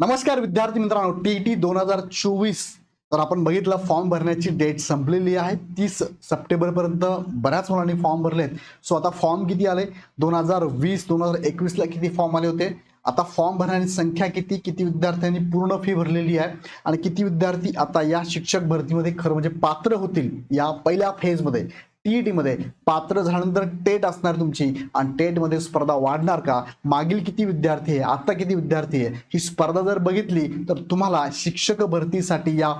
नमस्कार विद्यार्थी मित्रांनो टी टी दोन हजार चोवीस. तर आपण बघितलं फॉर्म भरण्याची डेट संपलेली आहे. तीस सप्टेंबरपर्यंत बऱ्याच मुलांनी फॉर्म भरले आहेत. सो आता फॉर्म किती आले? दोन हजार वीस दोन हजार एकवीसला किती फॉर्म आले होते? आता फॉर्म भरण्याची संख्या किती? किती विद्यार्थ्यांनी पूर्ण फी भरलेली आहे? आणि किती विद्यार्थी आता या शिक्षक भरतीमध्ये खरं म्हणजे पात्र होतील या पहिल्या फेजमध्ये टीईटी मध्ये पात्र झाल्यानंतर टेट असणार तुमची. आणि टेटमध्ये स्पर्धा वाढणार का? मागील किती विद्यार्थी आहे? आता किती विद्यार्थी आहे? ही स्पर्धा जर बघितली तर तुम्हाला शिक्षक भरतीसाठी या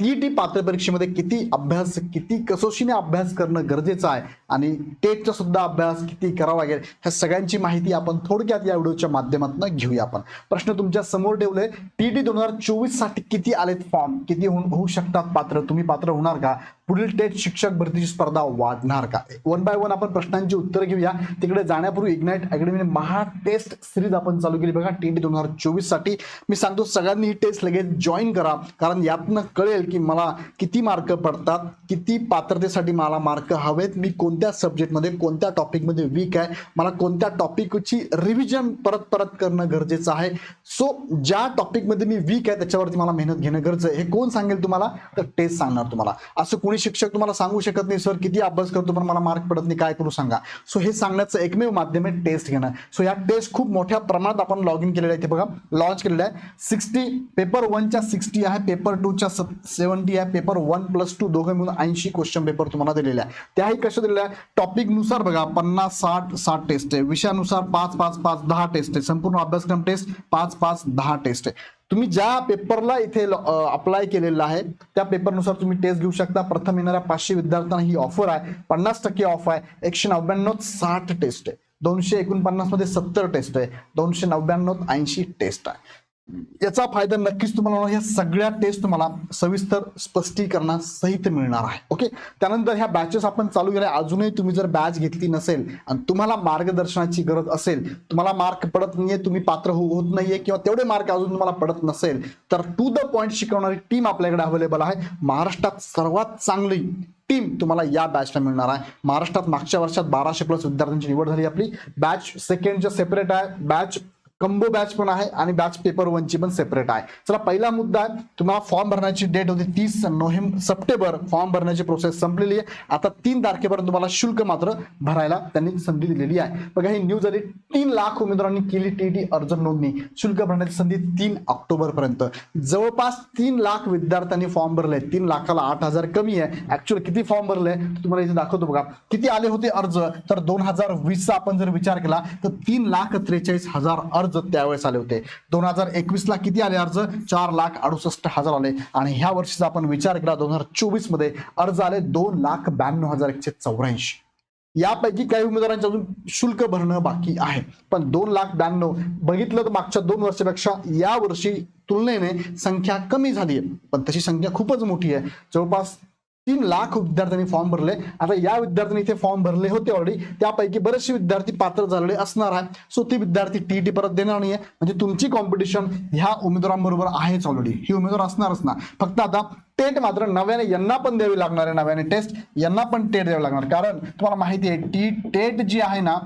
टीईटी पात्र परीक्षेमध्ये किती अभ्यास किती कसोशीने अभ्यास करणं गरजेचं आहे आणि टेटचा सुद्धा अभ्यास किती करावा लागेल ह्या सगळ्यांची माहिती आपण थोडक्यात या व्हिडिओच्या माध्यमातून घेऊया आपण. प्रश्न तुमच्यासमोर ठेवले. टीईटी दोन हजार चोवीससाठी किती आलेत फॉर्म किती होऊन होऊ शकतात पात्र? तुम्ही पात्र होणार का? पुढील टेट शिक्षक भरतीची स्पर्धा वाढणार का? वन बाय वन आपण प्रश्नांची उत्तरं घेऊया. तिकडे जाण्यापूर्वी इग्नाइट अकॅडमीने महा टेस्ट सिरीज आपण चालू केली बघा. टी दोन हजार चोवीससाठी. मी सांगतो सगळ्यांनी ही टेस्ट लगेच जॉईन करा. कारण यातनं कळेल की मला किती मार्क पडतात किती पात्रतेसाठी मला मार्क हवेत मी कोणत्या सब्जेक्टमध्ये कोणत्या टॉपिकमध्ये वीक आहे मला कोणत्या टॉपिकची रिव्हिजन परत परत करणं गरजेचं आहे. सो ज्या टॉपिकमध्ये मी वीक आहे त्याच्यावरती मला मेहनत घेणं गरजेचं आहे. हे कोण सांगेल तुम्हाला? तर टेस्ट सांगणार तुम्हाला. असं कोणी शिक्षक तुम्हाला सांगू शकत नाही सर किती अभ्यास करतो पण मला मार्क पडत नाही काय करू सांगा? सो हे सांगण्याचं एकमेव माध्यम आहे टेस्ट घेणं. सो या टेस्ट खूप मोठ्या प्रमाणात आपण लॉग इन केलेलं आहे ते बघा लॉन्च केलेलं आहे. सिक्स्टी पेपर वनच्या सिक्स्टी आहे पेपर टूच्या सेवन्टी आहे पेपर वन प्लस टू दोघं मिळून ऐंशी क्वेश्चन पेपर तुम्हाला दिलेले आहे. त्याही कशा दिलेल्या आहे टॉपिकनुसार बघा पन्नास साठ साठ टेस्ट आहे. विषयानुसार पाच पाच पाच दहा टेस्ट आहे. संपूर्ण अभ्यासक्रम टेस्ट पाच पाच दहा टेस्ट आहे. तुम्ही ज्या पेपरला इथे अप्लाय केलेला आहे त्या पेपरनुसार तुम्ही टेस्ट घेऊ शकता. प्रथम येणाऱ्या पाचशे विद्यार्थ्यांना ही ऑफर आहे. पन्नास टक्के ऑफ आहे. एकशे नव्याण्णव साठ टेस्ट आहे. दोनशे एकोणपन्नासमध्ये सत्तर टेस्ट आहे. दोनशे नव्याण्णव ऐंशी टेस्ट आहे. याचा फायदा नक्कीच तुम्हाला होणार. या सगळ्या टेस्ट तुम्हाला सविस्तर स्पष्टीकरणासहित मिळणार आहे. ओके त्यानंतर ह्या बॅचेस आपण चालू केल्या. अजूनही तुम्ही जर बॅच घेतली नसेल आणि तुम्हाला मार्गदर्शनाची गरज असेल तुम्हाला मार्क पडत नाहीये तुम्ही पात्र हो-, होत नाहीये किंवा तेवढे मार्क अजून तुम्हाला पडत नसेल तर टू द पॉईंट शिकवणारी टीम आपल्याकडे अवेलेबल आहे. महाराष्ट्रात सर्वात चांगली टीम तुम्हाला या बॅचला मिळणार आहे. महाराष्ट्रात मागच्या वर्षात बाराशे प्लस विद्यार्थ्यांची निवड झाली आपली. बॅच सेकंडच्या सेपरेट आहे. बॅच कंबो बॅच पण आहे आणि बॅच पेपर वनची पण सेपरेट आहे. चला पहिला मुद्दा आहे तुम्हाला फॉर्म भरण्याची डेट होती तीस नोव्हेंबर सप्टेंबर. फॉर्म भरण्याची प्रोसेस संपलेली आहे. आता तीन तारखेपर्यंत तुम्हाला शुल्क मात्र भरायला त्यांनी संधी दिलेली आहे. बघा ही न्यूज आली. तीन लाख उमेदवारांनी केली टी डी अर्ज नोंदणी. शुल्क भरण्याची संधी तीन ऑक्टोबर पर्यंत जवळपास तीन लाख विद्यार्थ्यांनी फॉर्म भरले. तीन लाखाला आठ हजार कमी आहे. ऍक्च्युअल किती फॉर्म भरले तुम्हाला इथे दाखवतो बघा. किती आले होते अर्ज? तर दोन हजार वीसचा आपण जर विचार केला तर तीन लाख त्रेचाळीस हजार अर्ज त्यावेळेस आले होते. दोन हजार एकवीस ला किती आले अर्ज? चार लाख अडुसष्ट हजार आले. आणि ह्या वर्षीचा आपण विचार केला दोन हजार चोवीसमध्ये अर्ज आले दोन लाख ब्याण्णव हजार एकशे चौऱ्याऐंशी. यापैकी काही उमेदवारांचे अजून शुल्क भरणं बाकी आहे. पण दोन लाख ब्याण्णव बघितलं तर मागच्या दोन वर्षापेक्षा या वर्षी तुलनेने संख्या कमी झाली आहे पण तशी संख्या खूपच मोठी आहे. जवळपास तीन लाख विद्यार्थ्यांनी फॉर्म भरले. आता या विद्यार्थ्यांनी इथे फॉर्म भरले होते ऑलरेडी त्यापैकी बरेचसे विद्यार्थी पात्र झालेले असणार आहे सो ती विद्यार्थी टी टी परत देणार नाहीये. म्हणजे तुमची कॉम्पिटिशन ह्या उमेदवारांबरोबर आहेच ऑलरेडी ही उमेदवार असणारच ना. फक्त आता टेट मात्र नव्याने यांना पण द्यावी लागणार आहे. नव्याने टेस्ट यांना पण टेट द्यावी लागणार. कारण तुम्हाला माहिती आहे टी टेट जी आहे ना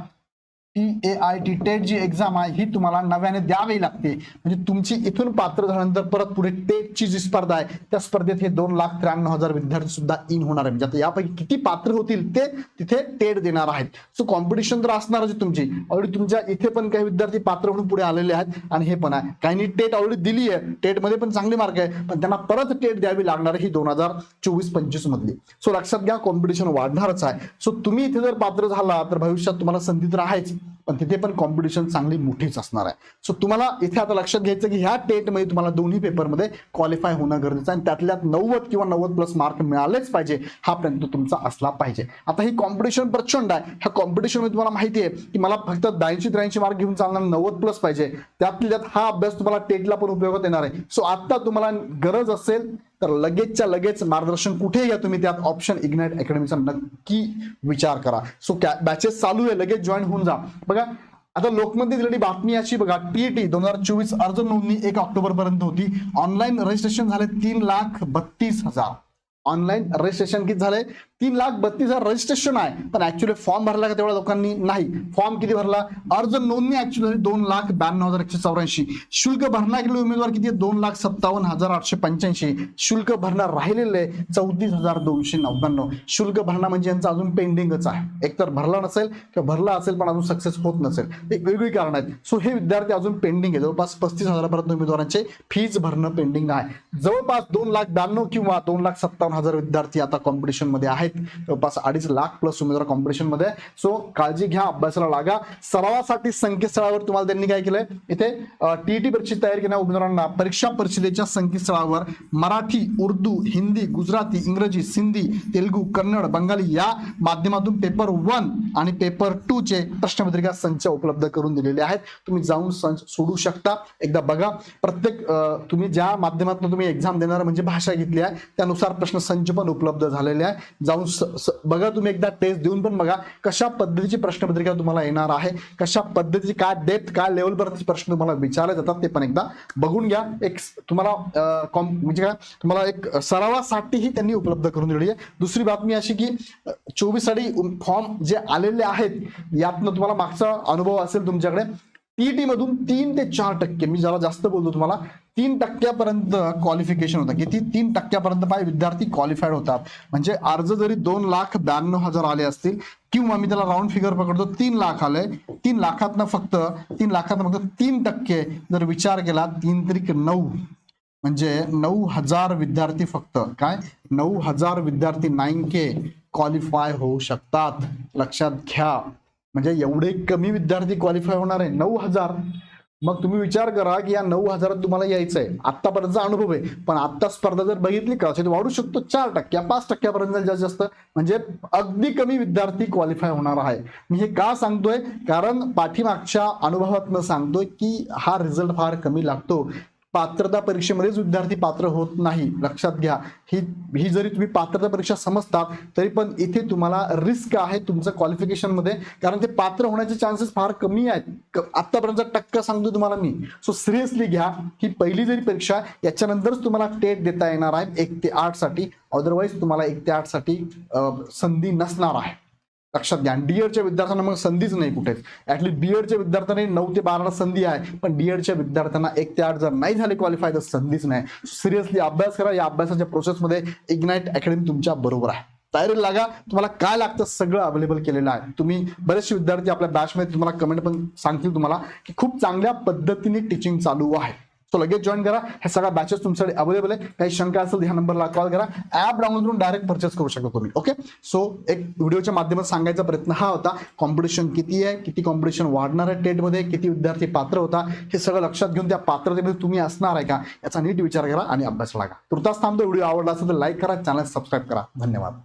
T A I T TET G exam आहे ही तुम्हाला नव्याने द्यावी लागते. म्हणजे तुमची इथून पात्र झाल्यानंतर परत पुढे टेटची जी स्पर्धा आहे त्या स्पर्धेत हे दोन लाख त्र्याण्णव हजार विद्यार्थी सुद्धा इन होणार आहे. म्हणजे आता यापैकी किती पात्र होतील ते तिथे टेट देणार आहेत. सो कॉम्पिटिशन तर असणारच आहे तुमची. ऑलरेडी तुमच्या इथे पण काही विद्यार्थी पात्र म्हणून पुढे आलेले आहेत आणि हे पण आहे. काहींनी टेट ऑलरेडी दिली आहे. टेटमध्ये पण चांगले मार्क आहे पण त्यांना परत टेट द्यावी लागणार आहे ही दोन हजार चोवीस पंचवीस मधली. सो लक्षात घ्या कॉम्पिटिशन वाढणारच आहे. सो तुम्ही इथे जर पात्र झाला तर भविष्यात तुम्हाला संधी तर आहेच. पण तिथे पण कॉम्पिटिशन चांगली मोठीच असणार आहे. सो तुम्हाला इथे आता लक्षात घ्यायचं की ह्या टेटमध्ये तुम्हाला दोन्ही पेपरमध्ये क्वालिफाय होणं गरजेचं आहे. आणि त्यातल्यात नव्वद किंवा नव्वद प्लस मार्क मिळालेच पाहिजे हा प्रयत्न तुमचा असला पाहिजे. आता ही कॉम्पिटिशन प्रचंड आहे. ह्या कॉम्पिटिशनमध्ये तुम्हाला माहिती आहे की मला फक्त ब्याऐंशी त्र्याऐंशी मार्क घेऊन चालणार नव्वद प्लस पाहिजे. त्यातल्यात हा अभ्यास तुम्हाला टेटला पण उपयोगात येणार आहे. सो आता तुम्हाला गरज असेल तर लगेचच्या लगेच मार्गदर्शन कुठे घ्या तुम्ही? त्यात ऑप्शन इग्नाइट अकॅडमीचा नक्की विचार करा. सो बॅचेस चालू आहे लगेच जॉईन होऊन जा. बघा आता लोकमध्ये दिलेली बातमी अशी बघा टीईटी दोन हजार चोवीस अर्ज नोंदणी एक ऑक्टोबर पर्यंत होती. ऑनलाईन रजिस्ट्रेशन झाले तीन लाख बत्तीस हजार. ऑनलाईन रजिस्ट्रेशन किती झाले? तीन लाख बत्तीस हजार रजिस्ट्रेशन आहे. पण ऍक्च्युली फॉर्म भरला का तेवढ्या लोकांनी नाही. फॉर्म किती भरला? अर्ज नोंदणी ऍक्च्युली दोन लाख ब्याण्णव हजार एकशे चौऱ्याऐंशी. शुल्क भरणार गेले उमेदवार किती? दोन लाख सत्तावन्न हजार आठशे पंच्याऐंशी. शुल्क भरणार राहिलेले चौतीस हजार दोनशे नव्याण्णव. शुल्क भरणं म्हणजे यांचं अजून पेंडिंगच आहे. एकतर भरला नसेल किंवा भरला असेल पण अजून सक्सेस होत नसेल. एक वेगळी कारण आहेत. सो हे विद्यार्थी अजून पेंडिंग आहे. जवळपास पस्तीस हजारापर्यंत उमेदवारांचे फीज भरणं पेंडिंग आहे. जवळपास दोन लाख ब्याण्णव किंवा दोन लाख सत्तावन्न हजार विद्यार्थी आता कॉम्पिटिशनमध्ये आहेत आहेत. जवळपास अडीच लाख प्लस उमेदवार कॉम्पिटिशनमध्ये. सो काळजी घ्या अभ्यासाला लागा. सरावासाठी संकेतस्थळावर तुम्हाला त्यांनी काय केलंय? इथे टीईटी परीक्षेची तयारी केल्या उमेदवारांना परीक्षा परिषदेच्या संकेतस्थळावर मराठी उर्दू हिंदी गुजराती इंग्रजी सिंधी तेलुगू कन्नड बंगाली या माध्यमातून पेपर वन आणि पेपर टू चे प्रश्नपत्रिका संच उपलब्ध करून दिलेले आहेत. तुम्ही जाऊन संच सोडू शकता. एकदा बघा. प्रत्येक तुम्ही ज्या माध्यमातून तुम्ही एक्झाम देणार म्हणजे भाषा घेतली आहे त्यानुसार प्रश्न संच पण उपलब्ध झालेले आहे. जाऊन स- बघा तुम्ही एकदा टेस्ट देऊन पण बघा कशा पद्धतीची प्रश्नपत्रिका तुम्हाला येणार आहे कशा पद्धतीची काय डेप्थ काय लेवलवर प्रश्न तुम्हाला विचारले जातात ते पण एकदा बघून घ्या. एक तुम्हाला कॉम- म्हणजे काय तुम्हाला एक सरावासाठीही त्यांनी उपलब्ध करून दिलेली आहे. दुसरी बातमी अशी की चोवीस साडी फॉर्म जे आलेले आहेत यातनं तुम्हाला मागचा अनुभव असेल तुमच्याकडे. टीईटी मधून तीन ते चार टक्के मी जरा जास्त बोलतो तुम्हाला तीन टक्क्यापर्यंत क्वालिफिकेशन होतं. किती? तीन टक्क्यापर्यंत पाय विद्यार्थी क्वालिफाईड होतात. म्हणजे अर्ज जरी दोन लाख ब्याण्णव हजार आले असतील किंवा मी त्याला राऊंड फिगर पकडतो तीन लाख आले तीन लाखातनं फक्त तीन लाखातनं फक्त तीन टक्के जर विचार केला तीन त्रिक नऊ म्हणजे नऊ हजार विद्यार्थी फक्त. काय? नऊ हजार विद्यार्थी नाईन के क्वालिफाय होऊ शकतात. लक्षात घ्या. म्हणजे एवढे कमी विद्यार्थी क्वालिफाय होणार आहे. नऊ हजार. मग तुम्ही विचार करा की या नऊ हजारात तुम्हाला यायचं आहे आतापर्यंतचा अनुभव आहे. पण आता स्पर्धा जर बघितली का तर वाढू शकतो चार टक्क्या पाच टक्क्यापर्यंत जास्तीत जास्त म्हणजे अगदी कमी विद्यार्थी क्वालिफाय होणार आहे. मी हे का सांगतोय? कारण पाठीमागच्या अनुभवातनं सांगतोय की हा रिझल्ट फार कमी लागतो. पात्रता परीक्षेमध्येच विद्यार्थी पात्र होत नाही. लक्षात घ्या. ही ही जरी तुम्ही पात्रता परीक्षा समजतात तरी पण इथे तुम्हाला रिस्क आहे तुमचं क्वालिफिकेशनमध्ये. कारण ते पात्र होण्याचे चान्सेस फार कमी आहेत. आतापर्यंत टक्का सांगतो तुम्हाला मी. सो सिरियसली घ्या. ही पहिली जरी परीक्षा याच्यानंतरच तुम्हाला टेट देता येणार आहे. एक ते आठसाठी अदरवाईज तुम्हाला एक ते आठसाठी संधी नसणार आहे. लक्षात घ्या. डीएडच्या विद्यार्थ्यांना मग संधीच नाही कुठेच ऍटलीस्ट बीएडच्या विद्यार्थ्यांना नऊ ते बाराला संधी आहे. पण डीएडच्या विद्यार्थ्यांना एक ते आठ जर नाही झाले क्वालिफाय तर संधीच नाही. सिरियसली अभ्यास करा. या अभ्यासाच्या प्रोसेसमध्ये इग्नाइट अकॅडमी तुमच्या बरोबर आहे. तयारी लागा. तुम्हाला काय लागतं सगळं अवेलेबल केलेलं आहे. तुम्ही बरेचसे विद्यार्थी आपल्या बॅचमध्ये तुम्हाला कमेंट पण सांगतील तुम्हाला की खूप चांगल्या पद्धतीने टीचिंग चालू आहे. सो लगेच जॉईन करा हे सगळ्या बॅचेस तुमच्याकडे अवेलेबल आहे काही शंका असेल तर ह्या नंबरला कॉल करा ऍप डाउनलोड करून डायरेक्ट परचेस करू शकता तुम्ही ओके सो एक व्हिडिओच्या माध्यमात सांगायचा प्रयत्न हा होता कॉम्पिटिशन किती आहे किती कॉम्पिटिशन वाढणार आहे टेटमध्ये किती विद्यार्थी पात्र होता हे सगळं लक्षात घेऊन त्या पात्रतेमध्ये तुम्ही असणार आहे का याचा नीट विचार करा आणि अभ्यास लागा तुर्तास थांबतो व्हिडिओ आवडला असेल तर लाईक करा चॅनल सबस्क्राईब करा धन्यवाद